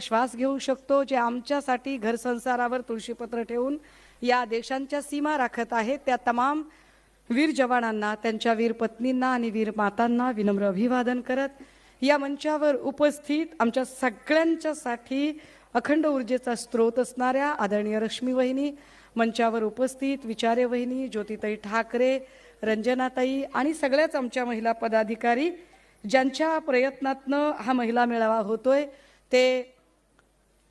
श्वास घेऊ शकतो जे आमच्यासाठी घरसंसारावर तुळशीपत्र ठेवून या देशांच्या सीमा राखत आहेत. त्या तमाम वीर जवानांना त्यांच्या वीर पत्नींना आणि वीर मातांना विनम्र अभिवादन करत या मंचावर उपस्थित आमच्या सगळ्यांच्यासाठी अखंड ऊर्जेचा स्रोत असणाऱ्या आदरणीय रश्मी वहिनी मंचावर उपस्थित विचारे वहिनी ज्योतिताई ठाकरे रंजनाताई आणि सगळ्याच आमच्या महिला पदाधिकारी ज्यांच्या प्रयत्नातनं हा महिला मेळावा होतोय ते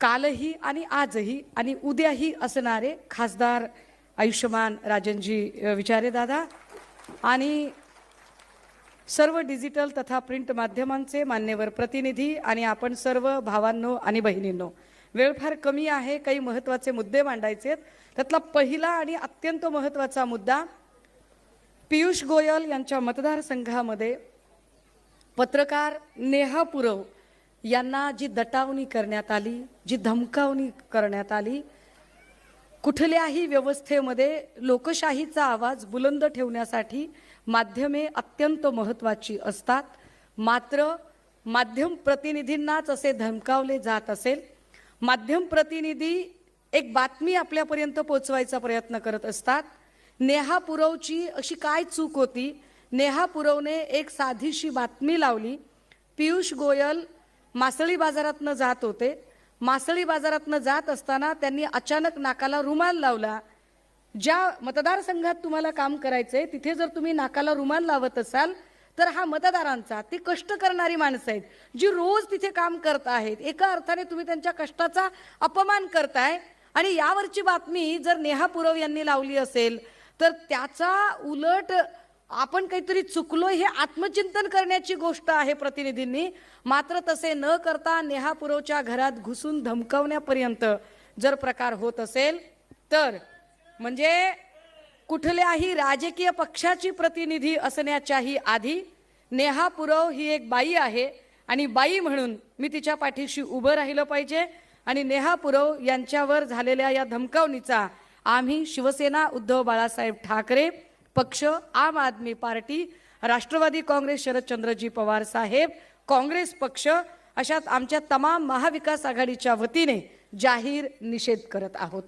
कालही आणि आजही आणि उद्याही असणारे खासदार आयुष्यमान राजनजी विचारे दादा. आणि सर्व डिजिटल तथा प्रिंट माध्यमांचे मान्यवर प्रतिनिधी आणि आपण सर्व भावांनो आणि बहिणींनो वेळ फार कमी आहे काही महत्त्वाचे मुद्दे मांडायचे आहेत त्यातला पहिला आणि अत्यंत महत्त्वाचा मुद्दा पियुष गोयल यांच्या मतदारसंघामध्ये पत्रकार नेहा पुरव यांना जी दटावणी करण्यात आली जी धमकावणी करण्यात आली कुठल्याही व्यवस्थेमध्ये लोकशाहीचा आवाज बुलंद ठेवण्यासाठी माध्यमे अत्यंत महत्त्वाची असतात. मात्र माध्यम प्रतिनिधींनाच असे धमकावले जात असेल. माध्यम प्रतिनिधी एक बातमी आपल्यापर्यंत पोचवायचा प्रयत्न करत असतात. नेहा पुरवची अशी काय चूक होती? नेहा पुरवने एक साधीशी बातमी लावली. पियुष गोयल मासळी बाजारातनं जात होते. मासळी बाजारातनं जात असताना त्यांनी अचानक नाकाला रुमाल लावला. ज्या मतदारसंघात तुम्हाला काम करायचं आहे तिथे जर तुम्ही नाकाला रुमाल लावत असाल तर हा मतदारांचा ती कष्ट करणारी माणसं आहेत. जी रोज तिथे काम करत आहेत एका अर्थाने तुम्ही त्यांच्या कष्टाचा अपमान करताय. आणि यावरची बातमी जर नेहा पुरव यांनी लावली असेल तर त्याचा उलट आपण काहीतरी चुकलो हे आत्मचिंतन करण्याची गोष्ट आहे प्रतिनिधींनी. मात्र तसे न करता नेहापुरवच्या घरात घुसून धमकावण्यापर्यंत जर प्रकार होत असेल तर म्हणजे कुठल्याही राजकीय पक्षाची प्रतिनिधी असण्याच्याही आधी नेहा पुरव ही एक बाई आहे आणि बाई म्हणून मी तिच्या पाठीशी उभं राहिलं पाहिजे आणि नेहा पुरव यांच्यावर झालेल्या या धमकावणीचा आम्ही शिवसेना उद्धव बाळासाहेब ठाकरे पक्ष आम आदमी पार्टी राष्ट्रवादी काँग्रेस शरदचंद्रजी पवार साहेब काँग्रेस पक्ष अशात आमच्या तमाम महाविकास आघाडीच्या वतीने जाहीर निषेध करत आहोत.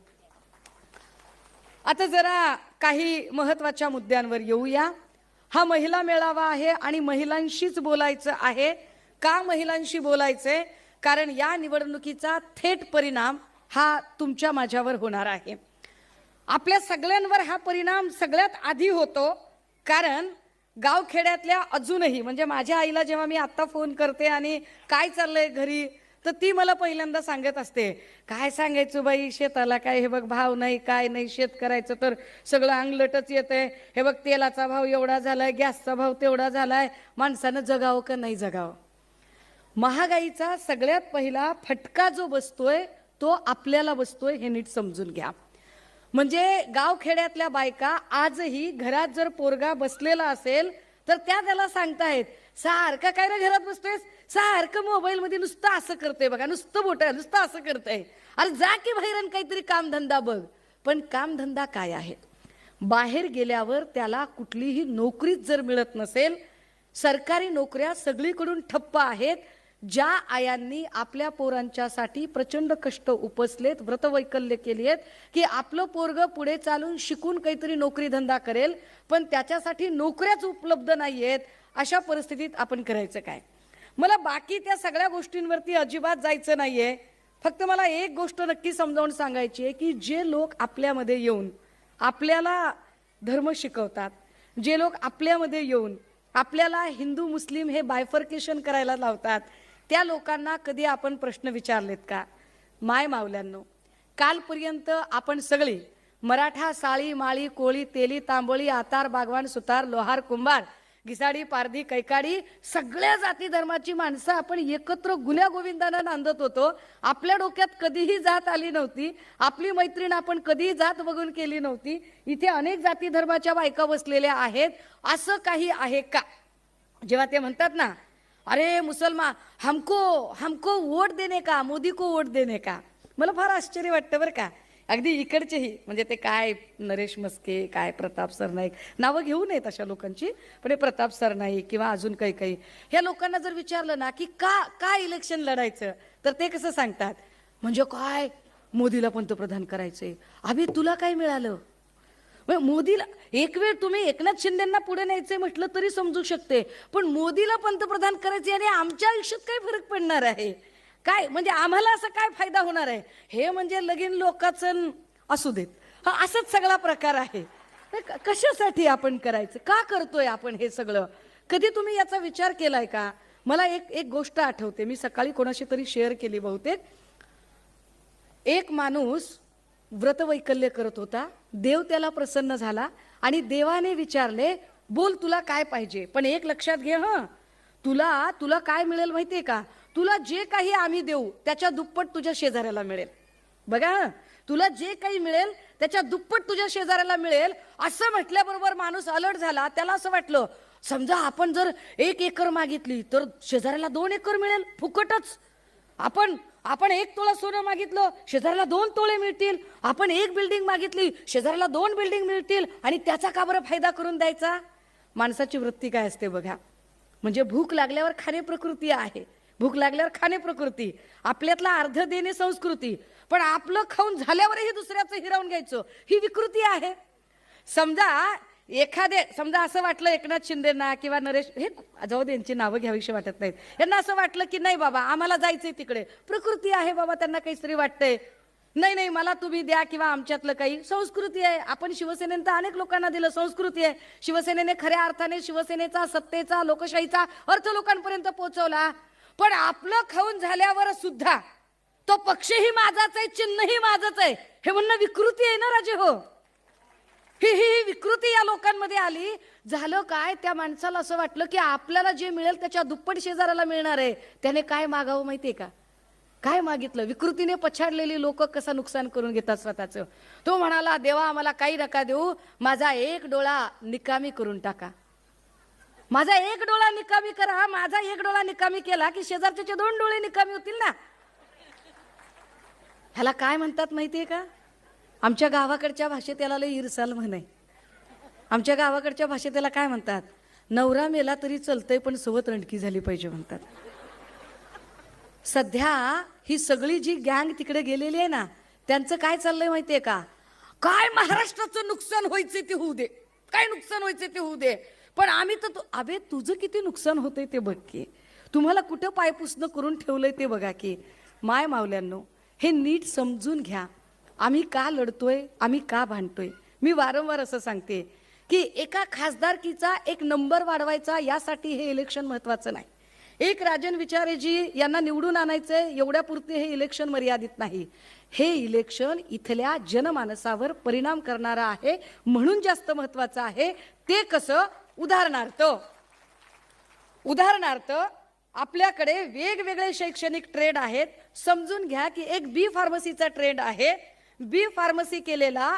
आता जरा काही महत्त्वाच्या मुद्द्यांवर येऊया. हा महिला मेळावा आहे आणि महिलांशीच बोलायचं आहे. का महिलांशी बोलायचंय? कारण या निवडणुकीचा थेट परिणाम हा तुमच्या माझ्यावर होणार आहे. आपल्या सगळ्यांवर हा परिणाम सगळ्यात आधी होतो कारण गावखेड्यातल्या अजूनही म्हणजे माझ्या आईला जेव्हा मी आत्ता फोन करते आणि काय चाललंय घरी तर ती मला पहिल्यांदा सांगत असते काय सांगायचं बाई शेताला काय हे बघ भाव नाही काय नाही शेत करायचं तर सगळं अंगलटच येत आहे हे बघ तेलाचा भाव एवढा झालाय गॅसचा भाव तेवढा झालाय माणसानं जगावं का नाही जगावं? महागाईचा सगळ्यात पहिला फटका जो बसतोय तो आपल्याला बसतोय हे नीट समजून घ्या. म्हणजे गावखेड्यातल्या बायका आजही घरात जर पोरगा बसलेला असेल तर त्या त्याला सांगतायत सारखं काय ना घरात बसतोयस? सारखं मोबाईल मध्ये नुसतं असं करतोय बघा नुसतं बोट नुसतं असं करतंय. अरे जा की बाहेर काहीतरी कामधंदा बघ. पण कामधंदा काय आहे बाहेर गेल्यावर त्याला कुठलीही नोकरीच जर मिळत नसेल सरकारी नोकऱ्या सगळीकडून ठप्प आहेत ज्या आयांनी आपल्या पोरांच्यासाठी प्रचंड कष्ट उपसलेत व्रतवैकल्य केली आहेत की आपलं पोरग पुढे चालून शिकून काहीतरी नोकरी धंदा करेल पण त्याच्यासाठी नोकऱ्याच उपलब्ध नाही आहेत अशा परिस्थितीत आपण करायचं काय? मला बाकी त्या सगळ्या गोष्टींवरती अजिबात जायचं नाही आहे फक्त मला एक गोष्ट नक्की समजावून सांगायची आहे की जे लोक आपल्यामध्ये येऊन आपल्याला धर्म शिकवतात जे लोक आपल्यामध्ये येऊन आपल्याला हिंदू मुस्लिम हे बायफर्केशन करायला लावतात त्या लोकांना कधी आपण प्रश्न विचारलेत का? माय मावल्यांनो कालपर्यंत आपण सगळी मराठा साळी माळी कोळी तेली तांबोळी आतार बागवान सुतार लोहार कुंभार घिसाडी पारधी कैकाडी सगळ्या जाती धर्माची माणसं आपण एकत्र गुन्ह्या गोविंदानं नांदत होतो. आपल्या डोक्यात कधीही जात आली नव्हती. आपली मैत्रीण आपण कधीही जात बघून केली नव्हती. इथे अनेक जाती धर्माच्या बायका बसलेल्या आहेत. असं काही आहे का? जेव्हा ते म्हणतात ना अरे मुसलमान हमको हमको वोट देणे का मोदी को वोट देणे का. मला फार आश्चर्य वाटतं बरं का. अगदी इकडचेही म्हणजे ते काय नरेश मस्के काय प्रताप सरनाईक नावं घेऊ नयेत अशा लोकांची पण हे प्रताप सरनाईक किंवा अजून काही काही ह्या लोकांना जर विचारलं ना की का का इलेक्शन लढायचं तर ते कसं सांगतात? म्हणजे काय? मोदीला पंतप्रधान करायचंय. अभि तुला काय मिळालं? म्हणजे मोदीला एक वेळ तुम्ही एकनाथ शिंदेना पुढे न्यायचे म्हटलं तरी समजू शकते. पण मोदीला पंतप्रधान करायचे आणि आमच्या आयुष्यात काय फरक पडणार आहे? काय म्हणजे आम्हाला असं काय फायदा होणार आहे? हे म्हणजे लगीन लोकाचं असू देत. हा असाच सगळा प्रकार आहे. क- कशासाठी आपण करायचं? का करतोय आपण हे सगळं? कधी तुम्ही याचा विचार केलाय का? मला एक एक गोष्ट आठवते. मी सकाळी कोणाशी तरी शेअर केली बहुतेक. एक माणूस व्रतवैकल्य करत होता. देव त्याला प्रसन्न झाला आणि देवाने विचारले बोल तुला काय पाहिजे? पण एक लक्षात घे हं. तुला तुला काय मिळेल माहितीये का? तुला जे काही आम्ही देऊ त्याच्या दुप्पट तुझ्या शेजाऱ्याला मिळेल. बघा हं, तुला जे काही मिळेल त्याच्या दुप्पट तुझ्या शेजाऱ्याला मिळेल. असं म्हटल्याबरोबर माणूस अलर्ट झाला. त्याला असं वाटलं समजा आपण जर एक एकर मागितली तर शेजाऱ्याला दोन एकर मिळेल फुकटच. आपण आपण एक तोळा सोनं मागितलं शेजाऱ्याला दोन तोळे मिळतील. आपण एक बिल्डिंग मागितली शेजाऱ्याला दोन बिल्डिंग मिळतील. आणि त्याचा का बरं फायदा करून द्यायचा? माणसाची वृत्ती काय असते बघा. म्हणजे भूक लागल्यावर खाणे प्रकृती आहे. भूक लागल्यावर खाणे प्रकृती. आपल्यातला अर्ध देणे संस्कृती. पण आपलं खाऊन झाल्यावरही दुसऱ्याचं हिरावून घ्यायचं. ही विकृती आहे. समजा एखादे समजा असं वाटलं एकनाथ शिंदेना किंवा नरेश हे जाऊ दे यांची नावं घ्यावीशी वाटत नाहीत. यांना असं वाटलं की नाही बाबा आम्हाला जायचंय तिकडे. प्रकृती आहे बाबा त्यांना काहीतरी वाटतंय. नाही नाही मला तुम्ही द्या किंवा आमच्यातलं काही. संस्कृती आहे. आपण शिवसेनेनं तर अनेक लोकांना दिलं संस्कृती आहे. शिवसेनेने खऱ्या अर्थाने शिवसेनेचा सत्तेचा लोकशाहीचा अर्थ लोकांपर्यंत पोहोचवला. पण आपलं खाऊन झाल्यावर सुद्धा तो पक्षही माझाच आहे चिन्हही माझंच आहे. हे म्हणणं विकृती आहे ना राजे हो? ही ही विकृती या लोकांमध्ये आली. झालं काय? त्या माणसाला असं वाटलं की आपल्याला जे मिळेल त्याच्या दुप्पट शेजाऱ्याला मिळणार आहे. त्याने काय मागावं माहितीये का? काय मागितलं? विकृतीने पछाडलेली लोक कसं नुकसान करून घेतात स्वतःचं? तो म्हणाला देवा आम्हाला काही नका देऊ. माझा एक डोळा निकामी करून टाका. माझा एक डोळा निकामी करा. माझा एक डोळा निकामी केला की शेजारच्याचे दोन डोळे निकामी होतील ना? ह्याला काय म्हणतात माहितीये का? आमच्या गावाकडच्या भाषेत त्याला लय इरसाल म्हणे. आमच्या गावाकडच्या भाषेत त्याला काय म्हणतात? नवरा मेला तरी चलतंय पण सोबत रणकी झाली पाहिजे म्हणतात. सध्या ही सगळी जी गँग तिकडे गेलेली आहे ना त्यांचं काय चाललंय माहितीये का? काय महाराष्ट्राचं नुकसान व्हायचं ते होऊ दे. काय नुकसान व्हायचं ते होऊ दे. पण आम्ही तर तु- अबे तुझं किती नुकसान होतंय ते बघ की. तुम्हाला कुठं पायपुसणं करून ठेवलंय ते बघा की. माय मावल्यांनो हे नीट समजून घ्या. आम्ही का लढतोय? आम्ही का भांडतोय? मी वारंवार असं सांगते की एका खासदारकीचा एक नंबर वाढवायचा यासाठी हे इलेक्शन महत्वाचं नाही. एक राजन विचारेजी यांना निवडून आणायचंय एवढ्यापुरते हे इलेक्शन मर्यादित नाही. हे इलेक्शन इथल्या जनमानसावर परिणाम करणारं आहे म्हणून जास्त महत्वाचं आहे. ते कसं? उदाहरणार्थ उदाहरणार्थ आपल्याकडे वेगवेगळे शैक्षणिक ट्रेड आहेत. समजून घ्या की एक बी फार्मसीचा ट्रेड आहे बी फार्मसी केलेला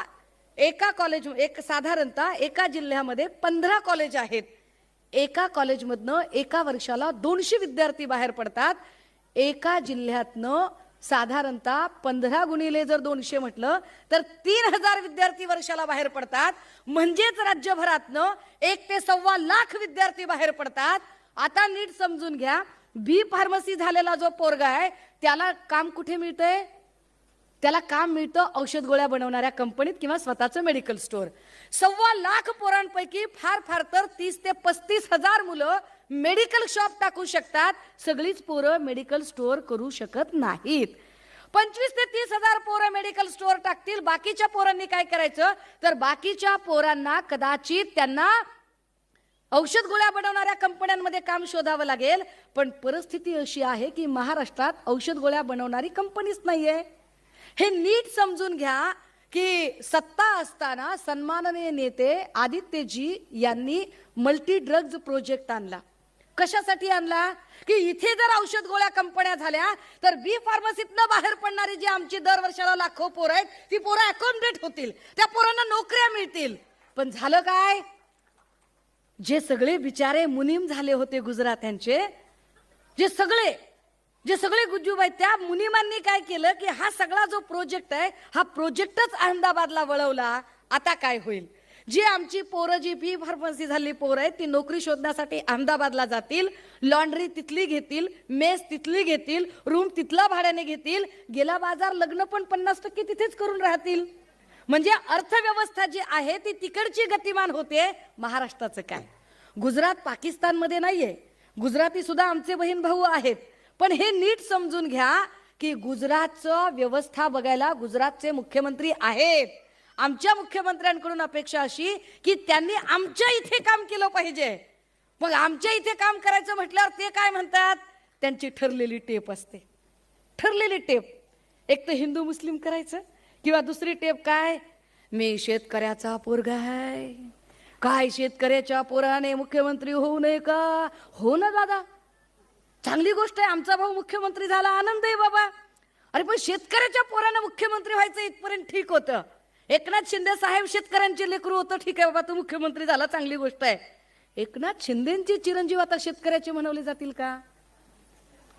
एका कॉलेज एक साधारणतः एका जिल्ह्यामध्ये पंधरा कॉलेज आहेत. एका कॉलेजमधनं एका वर्षाला दोनशे विद्यार्थी बाहेर पडतात. एका जिल्ह्यातनं साधारणतः पंधरा गुणिले जर दोनशे म्हटलं तर तीन हजार विद्यार्थी वर्षाला बाहेर पडतात. म्हणजेच राज्यभरातनं एक ते सव्वा लाख विद्यार्थी बाहेर पडतात. आता नीट समजून घ्या बी फार्मसी झालेला जो पोरगा आहे त्याला काम कुठे मिळतंय? त्याला काम मिळतं? औषध गोळ्या बनवणाऱ्या कंपनीत किंवा स्वतःचं मेडिकल स्टोअर सव्वा लाख पोरांपैकी फार फार तर तीस ते पस्तीस हजार मुलं मेडिकल शॉप टाकू शकतात. सगळीच पोरं मेडिकल स्टोअर करू शकत नाहीत. पंचवीस ते तीस हजार पोरं मेडिकल स्टोअर टाकतील. बाकीच्या पोरांनी काय करायचं? तर बाकीच्या पोरांना कदाचित त्यांना औषध गोळ्या बनवणाऱ्या कंपन्यांमध्ये काम शोधावं लागेल. पण परिस्थिती अशी आहे की महाराष्ट्रात औषध गोळ्या बनवणारी कंपनीच नाहीये. हे नीट समजून घ्या की सत्ता असताना सन्माननीय नेते आदित्यजी यांनी मल्टी ड्रग्ज प्रोजेक्ट आणला. कशासाठी आणला? की इथे जर औषध गोळ्या कंपन्या झाल्या तर बी फार्मसीतनं बाहेर पडणारी जी आमची दर वर्षाला लाखो पोरं आहेत ती पोरं अकोमडेट होतील. त्या पोरांना नोकऱ्या मिळतील. पण झालं काय? जे सगळे बिचारे मुनीम झाले होते गुजरात्यांचे जे सगळे जे सगळे गुज्जूबाई त्या मुनिमांनी काय केलं की हा सगळा जो प्रोजेक्ट आहे हा प्रोजेक्टच अहमदाबादला वळवला. आता काय होईल? जी आमची पोरं जी बी फार्मसी झाली पोरं आहेत ती नोकरी शोधण्यासाठी अहमदाबादला जातील लॉन्ड्री तिथली घेतील मेस तिथली घेतील रूम तिथला भाड्याने घेतील गेला बाजार लग्न पण पन्नास टक्के तिथेच करून राहतील. म्हणजे अर्थव्यवस्था जी आहे ती तिकडची गतिमान होते महाराष्ट्राचं काय? गुजरात पाकिस्तानमध्ये नाहीये. गुजराती सुद्धा आमचे बहीण भाऊ आहेत. पण हे नीट समजून घ्या की गुजरातचं व्यवस्था बघायला गुजरातचे मुख्यमंत्री आहेत. आमच्या मुख्यमंत्र्यांकडून अपेक्षा अशी की त्यांनी आमच्या इथे काम केलं पाहिजे. मग आमच्या इथे काम करायचं म्हटल्यावर ते काय म्हणतात? त्यांची ठरलेली टेप असते. ठरलेली टेप. एक तर हिंदू मुस्लिम करायचं किंवा दुसरी टेप काय? मी शेतकऱ्याचा पोरगा आहे. काय शेतकऱ्याच्या पोराने मुख्यमंत्री होऊ नये का? हो ना दादा. चांगली गोष्ट आहे आमचा भाऊ मुख्यमंत्री झाला आनंद आहे बाबा. अरे पण शेतकऱ्याच्या पोरानं मुख्यमंत्री व्हायचं इथपर्यंत ठीक होतं. एकनाथ शिंदे साहेब शेतकऱ्यांचे लेकरू होतं ठीक आहे बाबा तू मुख्यमंत्री झाला चांगली गोष्ट आहे. एकनाथ शिंदेचे चिरंजीव आता शेतकऱ्याचे म्हणवले जातील का?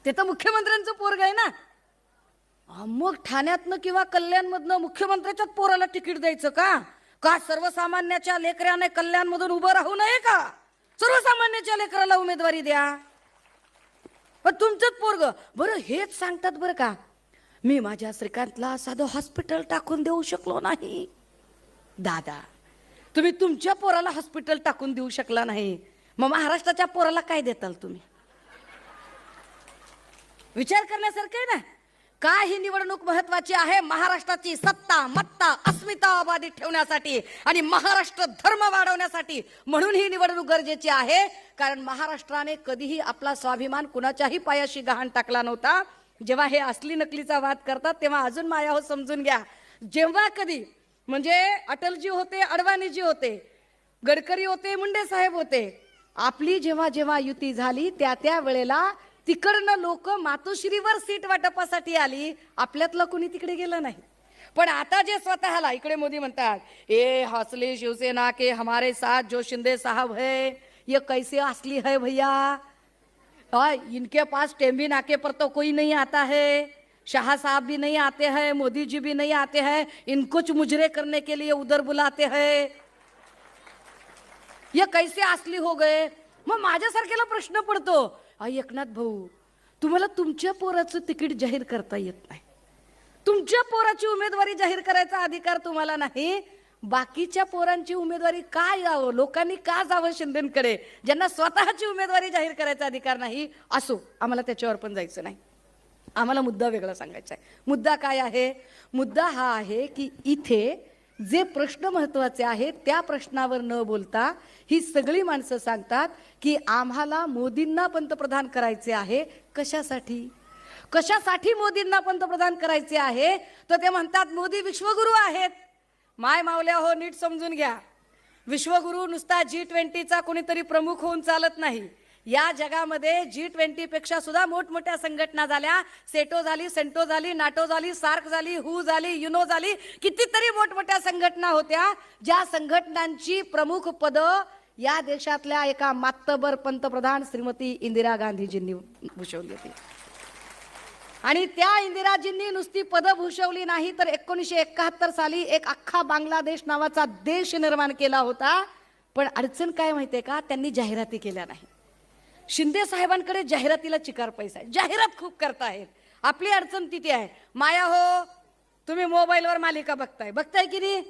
ते तर मुख्यमंत्र्यांचं पोरग आहे ना. मग ठाण्यातनं किंवा कल्याणमधनं मुख्यमंत्र्याच्याच पोराला तिकीट द्यायचं का? का सर्वसामान्याच्या लेकराने कल्याणमधून उभं राहू नये का? सर्वसामान्याच्या लेकराला उमेदवारी द्या. पण तुमचंच पोरग. बरं हेच सांगतात बरं का मी माझ्या श्रीकांतला साधं हॉस्पिटल टाकून देऊ शकलो नाही. दादा तुम्ही तुमच्या पोराला हॉस्पिटल टाकून देऊ शकला नाही. मग महाराष्ट्राच्या पोराला काय देताल तुम्ही? विचार करण्यासारखं आहे ना? का ही निवडणूक महत्वाची आहे. महाराष्ट्राची सत्ता मत्ता अस्मिता अबाधित ठेवण्यासाठी आणि महाराष्ट्र धर्म वाढवण्यासाठी म्हणून ही निवडणूक गरजेची आहे. कारण महाराष्ट्राने कधीही आपला स्वाभिमान कुणाच्याही पायाशी गहाण टाकला नव्हता. जेव्हा हे असली नकलीचा वाद करतात तेव्हा अजून माया हो समजून घ्या. जेव्हा कधी म्हणजे अटलजी होते अडवाणीजी होते गडकरी होते मुंडे साहेब होते आपली जेव्हा जेव्हा युती झाली त्या त्या वेळेला तिकडनं लोक मातोश्रीवर सीट वाटपासाठी आली. आपल्यातलं कुणी तिकडे गेलं नाही. पण आता जे स्वतःला इकडे मोदी म्हणतात ए हसले शिवसेना के हमारे साथ जो शिंदे साहब है ये कैसे असली है भैया? इनके पास टेम्बी नाके पर तो कोई नहीं आता है। शाह साहब भी नहीं आते हैं मोदी जी भी नहीं आते हैं। इन कुछ मुजरे करने के लिए उधर बुलाते हैं। ये कैसे असली हो गए? मग माझ्यासारख्याला प्रश्न पडतो. आई एकनाथ भाऊ तुम्हाला तुमच्या पोराचं तिकीट जाहीर करता येत नाही. तुमच्या पोराची उमेदवारी जाहीर करायचा अधिकार तुम्हाला नाही. बाकीच्या पोरांची उमेदवारी का यावं? लोकांनी का जावं शिंदेकडे? ज्यांना स्वतःची उमेदवारी जाहीर करायचा अधिकार नाही असो. आम्हाला त्याच्यावर पण जायचं नाही. आम्हाला मुद्दा वेगळा सांगायचा आहे. मुद्दा काय आहे? मुद्दा हा आहे की इथे जे प्रश्न महत्त्वाचे आहेत त्या प्रश्नावर न बोलता ही सगळी माणसं सांगतात की आम्हाला मोदींना पंतप्रधान करायचे आहे कशासाठी? कशासाठी मोदींना पंतप्रधान करायचे आहे? तर ते म्हणतात मोदी विश्वगुरू आहेत. माय मावल्या हो नीट समजून घ्या. विश्वगुरू नुसता जी ट्वेंटीचा कोणीतरी प्रमुख होऊन चालत नाही. या जगामध्ये जी ट्वेंटी पेक्षा सुद्धा मोठमोठ्या संघटना झाल्या. सेटो झाली सेंटो झाली नाटो झाली सार्क झाली हू झाली युनो झाली. कितीतरी मोठमोठ्या संघटना होत्या. ज्या संघटनांची प्रमुख पदं या देशातल्या एका मातबर पंतप्रधान श्रीमती इंदिरा गांधीजींनी भूषवली होती. आणि त्या इंदिराजींनी नुसती पदं भूषवली नाही तर एकोणीसशे एकाहत्तर साली एक अख्खा बांगलादेश नावाचा देश निर्माण केला होता. पण अडचण काय माहितीये का? त्यांनी जाहिराती केल्या नाही शिंदे साहेबांकडे जाहिरातीला चिकार पैसा आहे. जाहिरात खूप करतायत आपली अडचण तिथे आहे. माया हो तुम्ही मोबाईलवर मालिका बघताय. बघताय की नाही?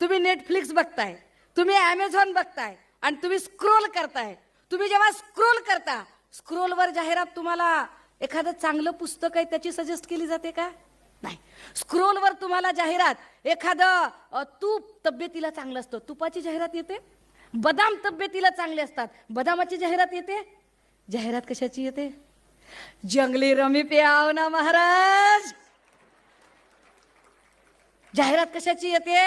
तुम्ही नेटफ्लिक्स बघताय. तुम्ही ॲमेझॉन बघताय. आणि तुम्ही स्क्रोल करताय. तुम्ही जेव्हा स्क्रोल करता स्क्रोलवर जाहिरात तुम्हाला एखादं चांगलं पुस्तक आहे त्याची सजेस्ट केली जाते का? नाही. स्क्रोलवर तुम्हाला जाहिरात एखादं तूप तब्येतीला चांगलं असतं. तुपाची जाहिरात येते. बदाम तब्येतीला चांगले असतात. बदामाची जाहिरात येते. जाहिरात कशाची येते जंगली रमी पे ना महाराज. जाहिरात कशाची येते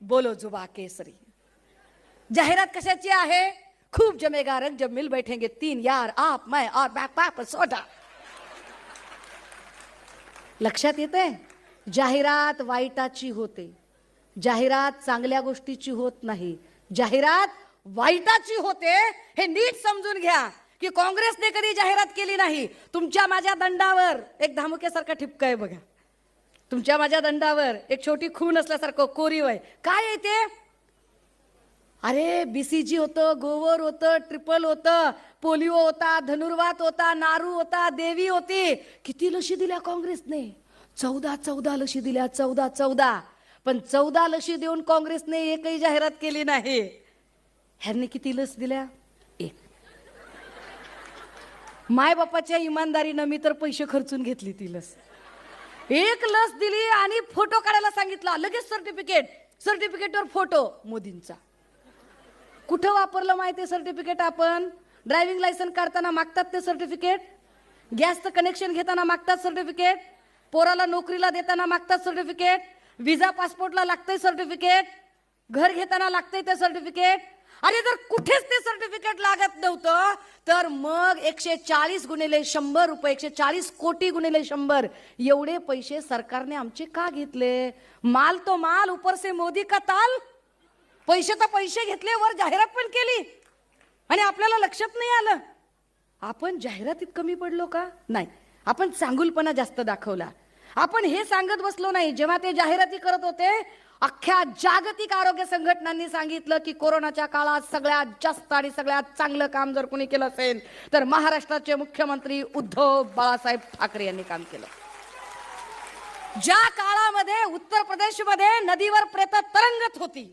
बोलो जुबा केसरी. जाहिरात कशाची आहे? खूप जमेगा रंग जब मिल बैठेंगे तीन यार आप मैं और बैक पाप सोडा. लक्षात येते जाहिरात वाईटाची होते. जाहिरात चांगल्या गोष्टीची होत नाही. जाहिरात वाईटाची होते हे नीट समजून घ्या. की काँग्रेसने कधी जाहिरात केली नाही? तुमच्या माझ्या दंडावर एक धामुक्यासारखा ठिपका आहे बघा. तुमच्या माझ्या दंडावर एक छोटी खून असल्यासारखं कोरीव आहे. काय आहे ते? अरे बीसीजी होतं गोवर होतं ट्रिपल होतं पोलिओ होता धनुर्वात होता नारू होता देवी होती. किती लशी दिल्या काँग्रेसने? चौदा चौदा लशी दिल्या चौदा चौदा. पण चौदा लशी देऊन काँग्रेसने एकही जाहिरात केली नाही. ह्यांनी किती लस दिल्या? माय बापाच्या इमानदारीनं मी तर पैसे खर्चून घेतली ती लस. एक लस दिली आणि फोटो काढायला सांगितला. लगेच सर्टिफिकेट सर्टिफिकेटवर फोटो. मोदींचा. कुठं वापरलं माहिती सर्टिफिकेट आपण? ड्रायव्हिंग लायसन काढताना मागतात ते सर्टिफिकेट गॅसचं कनेक्शन घेताना मागतात सर्टिफिकेट पोराला नोकरीला देताना मागतात सर्टिफिकेट विजा पासपोर्टला लागतंय सर्टिफिकेट घर घेताना लागतंय ते सर्टिफिकेट अरे जर कुठेच ते सर्टिफिकेट लागत नव्हतं तर मग एकशे चाळीस गुणिले शंभर रुपये एकशे चाळीस कोटी गुणिले शंभर एवढे पैसे सरकारने आमचे का घेतले? माल तो माल ऊपर से मोदी का ताल? पैसे तर पैसे घेतले वर जाहिरात पण केली. आणि आपल्याला लक्षात नाही आलं. आपण जाहिरातीत कमी पडलो का? नाही. आपण चांगुलपणा जास्त दाखवला. आपण हे सांगत बसलो नाही जेव्हा ते जाहिराती करत होते अख्ख्या जागतिक आरोग्य संघटनांनी सांगितलं की कोरोनाच्या काळात सगळ्यात जास्त आणि सगळ्यात चांगलं काम जर कोणी केलं असेल तर महाराष्ट्राचे मुख्यमंत्री उद्धव बाळासाहेब ठाकरे यांनी काम केलं. ज्या काळामध्ये उत्तर प्रदेशमध्ये नदीवर प्रेत तरंगत होती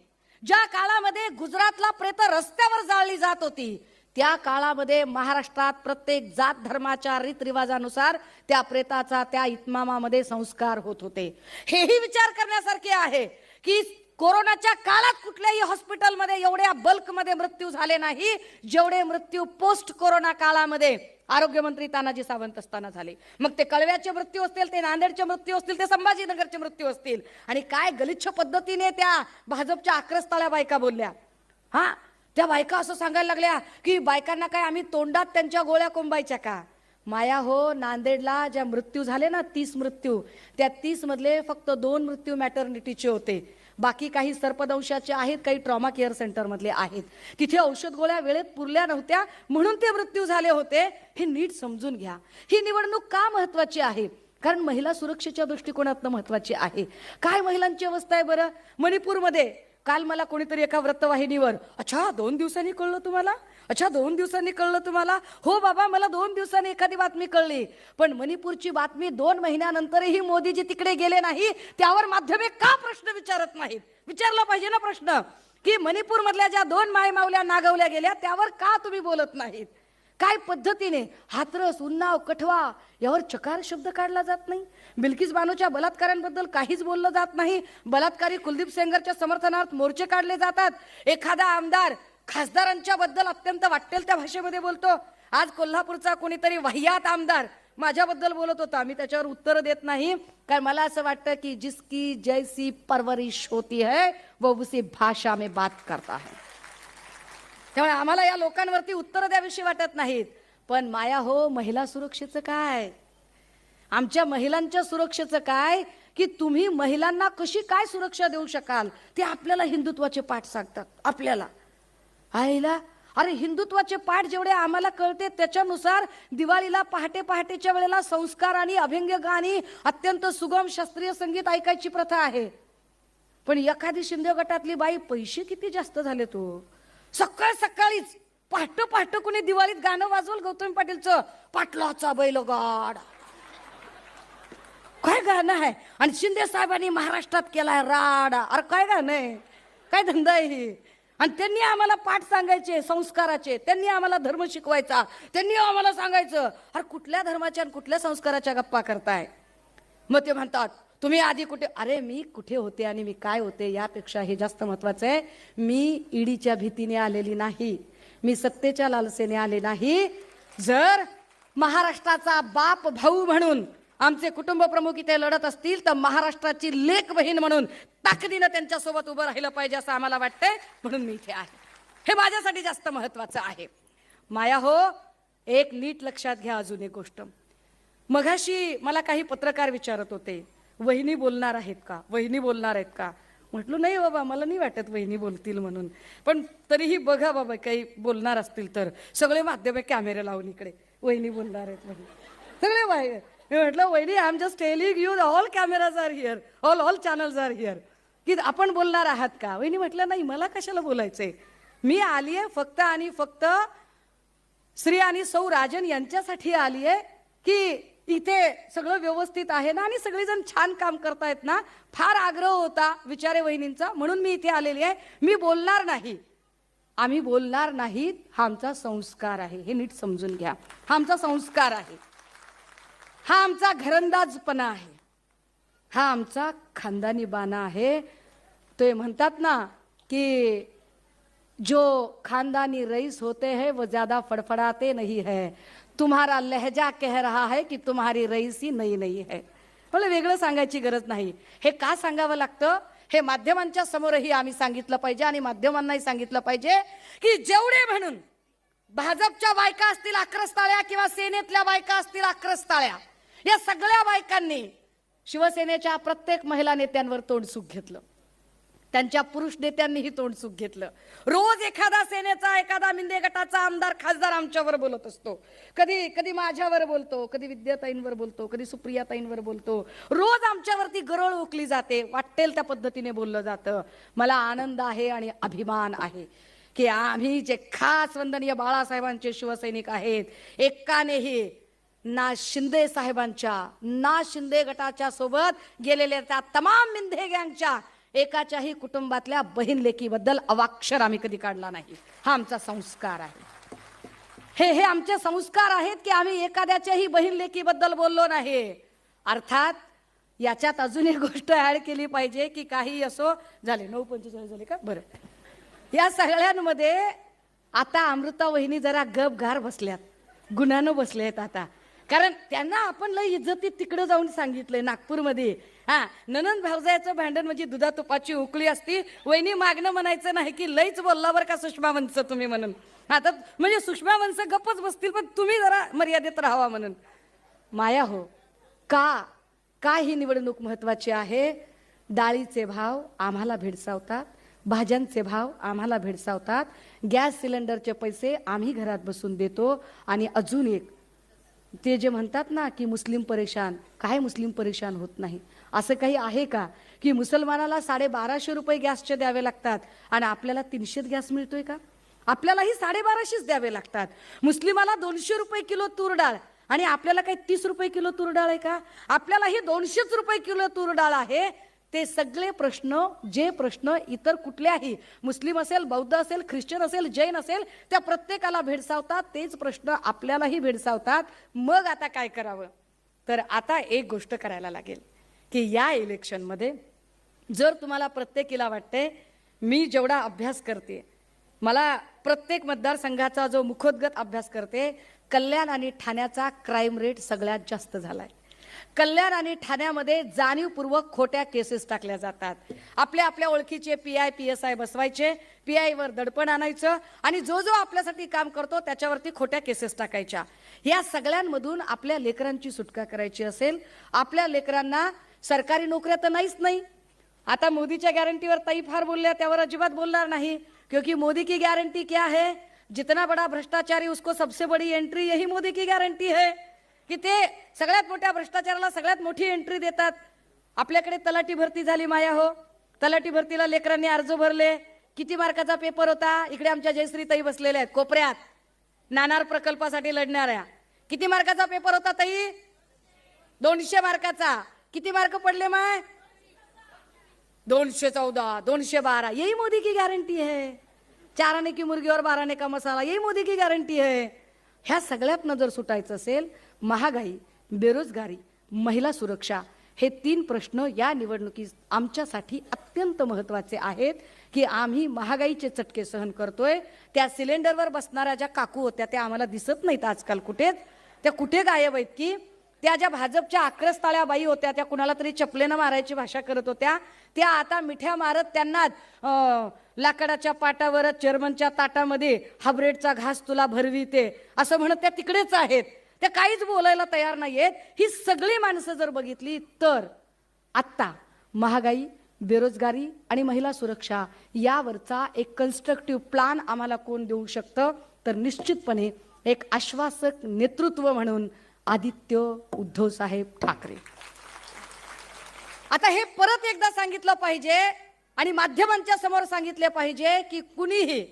ज्या काळामध्ये गुजरातला प्रेत रस्त्यावर जाळली जात होती त्या काळामध्ये महाराष्ट्रात प्रत्येक जात धर्माच्या रीतरिवाजानुसार त्या प्रेताचा त्या इतमामामध्ये संस्कार होत होते. हेही विचार करण्यासारखे आहे. की कोरोनाच्या काळात कुठल्याही हॉस्पिटलमध्ये एवढ्या बल्कमध्ये मृत्यू झाले नाही जेवढे मृत्यू पोस्ट कोरोना काळामध्ये आरोग्यमंत्री तानाजी सावंत असताना झाले. मग ते कळव्याचे मृत्यू असतील ते नांदेडचे मृत्यू असतील ते संभाजीनगरचे मृत्यू असतील. आणि काय गलिच्छ पद्धतीने त्या भाजपच्या आक्रस्ताला बायका बोलल्या. हा? त्या बायका असं सांगायला लागल्या की बायकांना काय आम्ही तोंडात त्यांच्या गोळ्या कोंबायच्या का? माया हो नांदेडला ज्या मृत्यू झाले ना तीस मृत्यू त्या तीसमधले फक्त दोन मृत्यू मॅटर्निटीचे होते. बाकी काही सर्पदंशाचे आहेत काही ट्रॉमा केअर सेंटरमधले आहेत. तिथे औषध गोळ्या वेळेत पुरल्या नव्हत्या म्हणून ते मृत्यू झाले होते. हे नीट समजून घ्या. ही निवडणूक का महत्वाची आहे? कारण महिला सुरक्षेच्या दृष्टिकोनातनं महत्वाची आहे. काय महिलांची अवस्था आहे बरं? मणिपूरमध्ये काल मला कोणीतरी एका वृत्तवाहिनीवर अच्छा दोन दिवसांनी कळलं तुम्हाला? अच्छा दोन दिवसांनी कळलं तुम्हाला? हो बाबा मला दोन दिवसांनी एखादी बातमी कळली. पण मणिपूरची बातमी दोन महिन्यानंतरही मोदीजी तिकडे गेले नाही त्यावर माध्यमे का प्रश्न विचारत नाहीत? विचारला पाहिजे ना प्रश्न. की मणिपूरमधल्या ज्या दोन मायमावल्या नागवल्या गेल्या त्यावर का तुम्ही बोलत नाहीत? काय पद्धतीने? हातरस उन्नाव कठवा यावर चकार शब्द काढला जात नाही? बिल्किस बानूच्या बलात्कारांबद्दल काहीच बोललं जात नाही. बलात्कारी कुलदीप सेंगरच्या समर्थनार्थ मोर्चे काढले जातात. एखादा आमदार खासदारांच्या बद्दल अत्यंत वाटेल त्या भाषेमध्ये बोलतो. आज कोल्हापूरचा कोणीतरी वाह्यात आमदार माझ्याबद्दल बोलत होता. मी त्याच्यावर उत्तर देत नाही. कारण मला असं वाटतं की जिसकी जैसी परवरिश होती है वो उसी भाषा में बात करता है. त्यामुळे आम्हाला या लोकांवरती उत्तर द्याविषयी वाटत नाहीत. पण माया हो महिला सुरक्षेचं काय? आमच्या महिलांच्या सुरक्षेचं काय? की तुम्ही महिलांना कशी काय सुरक्षा देऊ शकाल? ते आपल्याला हिंदुत्वाचे पाठ सांगतात. आपल्याला. आईला अरे हिंदुत्वाचे पाठ जेवढे आम्हाला कळते त्याच्यानुसार दिवाळीला पहाटे पहाटेच्या वेळेला संस्कार आणि अभंग गाणी अत्यंत सुगम शास्त्रीय संगीत ऐकायची प्रथा आहे. पण एखादी शिंदे गटातली बाई पैसे किती जास्त झाले तो? सकाळ सकाळीच पहाट पहाट कोणी दिवाळीत गाणं वाजवल गौतमी पाटीलचं? पाटलाचा बैलगाड. काय गाणं आहे? आणि शिंदे साहेबांनी महाराष्ट्रात केलाय राडा. अरे काय गाणं आहे? काय धंदा आहे ही? आणि त्यांनी आम्हाला पाठ सांगायचे संस्काराचे. त्यांनी आम्हाला धर्म शिकवायचा. त्यांनी आम्हाला सांगायचं अरे कुठल्या धर्माच्या आणि कुठल्या संस्काराच्या गप्पा करताय? मग ते म्हणतात तुम्ही आधी कुठे अरे मी कुठे होते आणि मी काय होते यापेक्षा हे जास्त महत्वाचं आहे. मी ईडीच्या भीतीने आलेली नाही. मी सत्तेच्या लालसेने आले नाही. जर महाराष्ट्राचा बाप भाऊ म्हणून आमचे कुटुंब प्रमुख इथे लढत असतील तर महाराष्ट्राची लेख बहीण म्हणून ताकदीनं त्यांच्यासोबत उभं राहिलं पाहिजे असं आम्हाला वाटतंय. म्हणून मी इथे आहे. हे माझ्यासाठी जास्त महत्वाचं आहे. माया हो एक नीट लक्षात घ्या अजून एक गोष्ट. मघाशी मला काही पत्रकार विचारत होते. वहिनी बोलणार आहेत का? वहिनी बोलणार आहेत का? म्हटलं नाही बाबा मला नाही वाटत वहिनी बोलतील म्हणून. पण तरीही बघा बाबा काही बोलणार असतील तर. सगळे माध्यमे कॅमेरे लावून इकडे. वहिनी बोलणार आहेत म्हणून सगळे मी म्हटलं वहिनी I am just telling you all cameras are here all all channels are here की आपण बोलणार आहात का? वहिनी म्हटलं नाही मला कशाला बोलायचंय? मी आली आहे फक्त आणि फक्त श्री आणि सौ राजन यांच्यासाठी आली आहे की इथे सगळं व्यवस्थित आहे ना आणि सगळेजण छान काम करतायत ना? फार आग्रह होता विचारे वहिनींचा म्हणून मी इथे आलेली आहे. मी बोलणार नाही. आम्ही बोलणार नाहीत हा आमचा संस्कार आहे. हे नीट समजून घ्या. हा आमचा संस्कार आहे. हा आमचा घरंदाजपणा आहे. हा आमचा खानदानी बाणा आहे. ते म्हणतात ना की जो खानदानी रईस होते हैं वो ज्यादा फड़फड़ाते नहीं है. तुम्हारा लहजा कह रहा है की तुम्हारी रईसी नई नाही है. मला वेगळं सांगायची गरज नाही. हे का सांगावं लागतं? हे माध्यमांच्या समोरही आम्ही सांगितलं पाहिजे आणि माध्यमांनाही सांगितलं पाहिजे की जेवढे म्हणून भाजपच्या बायका असतील अक्रस्ताळ्या किंवा सेनेतल्या बायका असतील अक्रस्ताळ्या या सगळ्या बायकांनी शिवसेनेच्या प्रत्येक महिला नेत्यांवर तोंडसुख घेतलं. त्यांच्या पुरुष नेत्यांनीही तोंडसुख घेतलं. रोज एखादा सेनेचा एखादा मिंदे गटाचा आमदार खासदार आमच्यावर बोलत असतो. कधी कधी माझ्यावर बोलतो कधी विद्याताईंवर बोलतो कधी सुप्रियाताईंवर बोलतो. रोज आमच्यावरती गरळ ओकली जाते. वाटेल त्या पद्धतीने बोललं जातं. मला आनंद आहे आणि अभिमान आहे की आम्ही जे खास वंदनीय बाळासाहेबांचे शिवसैनिक आहेत एकानेही ना शिंदे साहेबांच्या ना शिंदे गटाच्या सोबत गेलेल्या त्या तमाम मिंधे गँगच्या एकाच्याही कुटुंबातल्या बहीण लेकीबद्दल अवाक्षर आम्ही कधी काढला नाही. हा आमचा संस्कार आहे. हे हे आमचे संस्कार आहेत की आम्ही एखाद्याच्याही बहीण लेकीबद्दल बोललो नाही. अर्थात याच्यात अजून एक गोष्ट ऍड केली पाहिजे की काही असो झाले नऊ पंचेचाळीस झाले का? बरं. या सगळ्यांमध्ये आता अमृता वहिनी जरा गप गार बसल्यात. गुन्ह्यानं बसले आहेत आता. कारण त्यांना आपण लय इज्जतीत तिकडे जाऊन सांगितलंय नागपूरमध्ये. हा ननंद भावजायचं भांडण म्हणजे दुधा तुपाची उकळी असती वहिनी मागणं म्हणायचं नाही की लईच बोलला बरं का सुषमा वंश तुम्ही म्हणून. आता म्हणजे सुषमा वंश गप्पच बसतील पण तुम्ही जरा मर्यादेत राहावा म्हणून. माया हो का का ही निवडणूक महत्वाची आहे? डाळीचे भाव आम्हाला भेडसावतात भाज्यांचे भाव आम्हाला भेडसावतात गॅस सिलेंडरचे पैसे आम्ही घरात बसून देतो आणि अजून एक ते जे म्हणतात ना की मुस्लिम परेशान काय मुस्लिम परेशान होत नाही? असं काही आहे का? की मुसलमानाला साडेबाराशे रुपये गॅसचे द्यावे लागतात आणि आपल्याला तीनशेच गॅस मिळतोय का? आपल्यालाही साडेबाराशेच द्यावे लागतात. मुस्लिमाला दोनशे रुपये किलो तूर डाळ आणि आपल्याला काही तीस रुपये किलो तूर डाळ आहे का? आपल्यालाही दोनशेच रुपये किलो तूर डाळ आहे. ते सगळे प्रश्न जे प्रश्न इतर कुठल्याही मुस्लिम असेल बौद्ध असेल ख्रिश्चन असेल जैन असेल त्या प्रत्येकाला भेडसावतात तेच प्रश्न आपल्यालाही भेडसावतात. मग आता काय करावं? तर आता एक गोष्ट करायला लागेल की या इलेक्शनमध्ये जर तुम्हाला प्रत्येकीला वाटते मी जेवढा अभ्यास करते मला प्रत्येक मतदारसंघाचा जो मुखोद्गत अभ्यास करते कल्याण आणि ठाण्याचा क्राईम रेट सगळ्यात जास्त झाला आहे कल्याण आणि ठाण्यामध्ये जाणीवपूर्वक खोट्या केसेस टाकल्या जातात. आपल्या आपल्या ओळखीचे P I P S I बसवायचे पी आयवर दडपण आणायचं आणि जो जो आपल्यासाठी काम करतो त्याच्यावरती खोट्या केसेस टाकायच्या. या सगळ्यांमधून आपल्या लेकरांची सुटका करायची असेल आपल्या लेकरांना सरकारी नोकऱ्या तर नाहीच नाही. आता मोदीच्या गॅरंटीवर ताई फार बोलल्या त्यावर अजिबात बोलणार नाही. क्योंकि मोदी की गॅरंटी क्या है? जितना बड़ा भ्रष्टाचारी उसको सबसे बड़ी एंट्री यही मोदी की गारंटी है. की ते सगळ्यात मोठ्या भ्रष्टाचाराला सगळ्यात मोठी एंट्री देतात. आपल्याकडे तलाठी भरती झाली माया हो. तलाठी भरतीला लेकरांनी अर्ज भरले. किती मार्काचा पेपर होता? इकडे आमच्या जयश्रीताई बसलेल्या आहेत कोपऱ्यात. नाणार प्रकल्पासाठी लढणाऱ्या. किती मार्काचा पेपर होता ताई? दोनशे मार्काचा. किती मार्क पडले माय? दोनशे चौदा दोनशे बारा. यही मोदी की गॅरंटी आहे चाराने की मुर्गी बाराने का मसाला. यही मोदी की गॅरंटी आहे ह्या सगळ्यातनं जर सुटायचं असेल महागाई बेरोजगारी महिला सुरक्षा हे तीन प्रश्न या निवडणुकीत आमच्यासाठी अत्यंत महत्त्वाचे आहेत की आम्ही महागाईचे चटके सहन करतोय. त्या सिलेंडरवर बसणाऱ्या ज्या काकू होत्या त्या आम्हाला दिसत नाहीत आजकाल कुठेच. त्या कुठे गायब आहेत की? त्या ज्या भाजपच्या आक्रस्ताळ्या बाई होत्या त्या कुणाला तरी चपलेनं मारायची भाषा करत होत्या. त्या आता मिठ्या मारत त्यांना लाकडाच्या पाटावरच चेअरमनच्या ताटामध्ये हाब्रेडचा घास तुला भरविते. असं म्हणत त्या तिकडेच आहेत. त्या काहीच बोलायला तयार नाहीयेत. ही सगळी माणसं जर बघितली तर आत्ता महागाई बेरोजगारी आणि महिला सुरक्षा यावरचा एक कन्स्ट्रक्टिव्ह प्लान आम्हाला कोण देऊ शकतं? तर निश्चितपणे एक आश्वासक नेतृत्व म्हणून आदित्य उद्धव साहेब ठाकरे. आता हे परत एकदा सांगितलं पाहिजे आणि माध्यमांच्या समोर सांगितले पाहिजे की कुणीही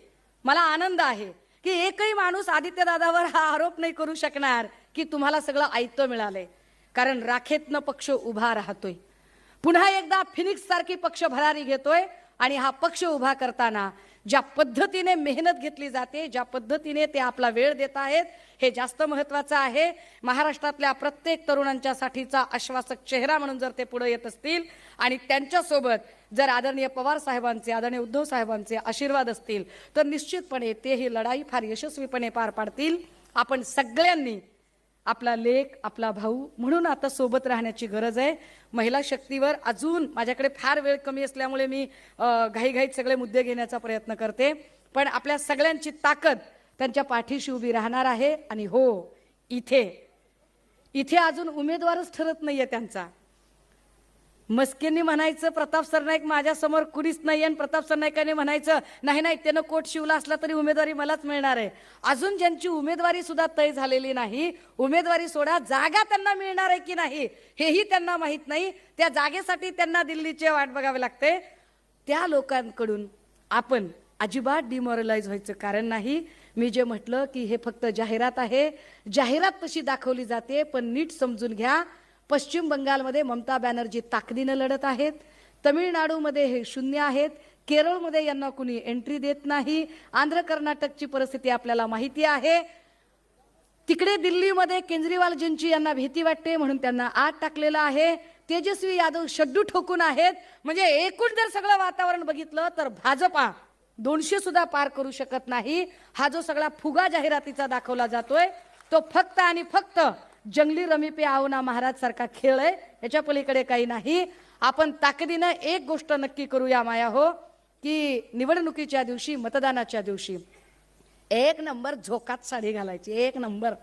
मला आनंद आहे की एकही माणूस आदित्यदादावर हा आरोप नाही करू शकणार की तुम्हाला सगळं आयतं मिळालंय कारण राखेतनं पक्ष उभा राहतोय. पुन्हा एकदा फिनिक्स सारखी पक्ष भरारी घेतोय आणि हा पक्ष उभा करताना ज्या पद्धतीने मेहनत घेतली जाते ज्या पद्धतीने ते आपला वेळ देत आहेत हे जास्त महत्वाचं आहे. महाराष्ट्रातल्या प्रत्येक तरुणांच्यासाठीचा आश्वासक चेहरा म्हणून जर ते पुढे येत असतील आणि त्यांच्यासोबत जर आदरणीय पवार साहेबांचे आदरणीय उद्धव साहेबांचे आशीर्वाद असतील तर निश्चितपणे ते ही लढाई फार यशस्वीपणे पार पाडतील. आपण सगळ्यांनी आपला लेख आपला भाऊ म्हणून आता सोबत राहण्याची गरज आहे. महिला शक्तीवर अजून माझ्याकडे फार वेळ कमी असल्यामुळे मी घाईघाईत सगळे मुद्दे घेण्याचा प्रयत्न करते. पण आपल्या सगळ्यांची ताकद त्यांच्या पाठीशी उभी राहणार आहे आणि हो इथे. इथे अजून उमेदवारच ठरत नाहीये त्यांचा. मस्केंनी म्हणायचं प्रताप सरनाईक माझ्यासमोर कुणीच नाही आणि प्रताप सरनाईकांनी म्हणायचं नाही नाही त्यानं कोट शिवला असला तरी उमेदवारी मलाच मिळणार आहे. अजून ज्यांची उमेदवारी सुद्धा तय झालेली नाही उमेदवारी सोडा जागा त्यांना मिळणार आहे की नाही हेही त्यांना माहीत नाही. त्या जागेसाठी त्यांना दिल्लीची वाट बघावे लागते. त्या लोकांकडून आपण अजिबात डिमॉरलाइज व्हायचं कारण नाही. मी जे म्हटलं की हे फक्त जाहिरात आहे. जाहिरात तशी दाखवली जाते पण नीट समजून घ्या. पश्चिम बंगालमध्ये ममता बॅनर्जी ताकदीनं लढत आहेत. तमिळनाडूमध्ये हे शून्य आहेत. केरळमध्ये यांना कुणी एंट्री देत नाही. आंध्र कर्नाटकची परिस्थिती आपल्याला माहिती आहे. तिकडे दिल्लीमध्ये केजरीवालजींची यांना भीती वाटते म्हणून त्यांना आत टाकलेलं आहे. तेजस्वी यादव शड्डू ठोकून आहेत. म्हणजे एकूण जर सगळं वातावरण बघितलं तर भाजपा दोनशे सुद्धा पार करू शकत नाही. हा जो सगळा फुगा जाहिरातीचा दाखवला जातोय तो फक्त आणि फक्त जंगली रमी पे आवना महाराज सारखा खेळ आहे. याच्या पलीकडे काही नाही. आपण ताकदीनं एक गोष्ट नक्की करूया माया हो की निवडणुकीच्या दिवशी मतदानाच्या दिवशी एक नंबर झोकात साडी घालायची एक नंबर.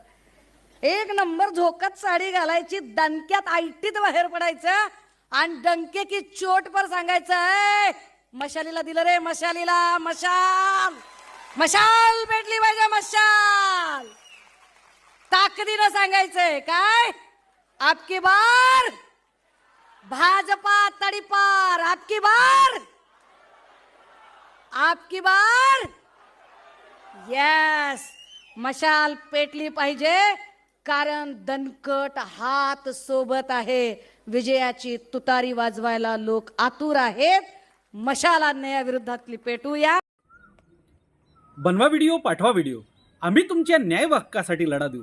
एक नंबर झोकात साडी घालायची दणक्यात आयटीत बाहेर पडायचं आणि डंके की चोट पर सांगायचं मशालीला दिलं रे मशालीला मशाल. मशाल भेटली पाहिजे मशाल. ताकदीनं सांगायचंय काय? आपकी बार! भाजपा तडीपार आपकी बार! आपकी बार! येस मशाल पेटली पाहिजे कारण दणकट हात सोबत आहे. विजयाची तुतारी वाजवायला लोक आतुर आहेत. मशाल अन्यायाविरोधातली पेटूया. बनवा व्हिडिओ पाठवा व्हिडिओ. आम्ही तुमच्या न्याय हक्कासाठी लढा देऊ.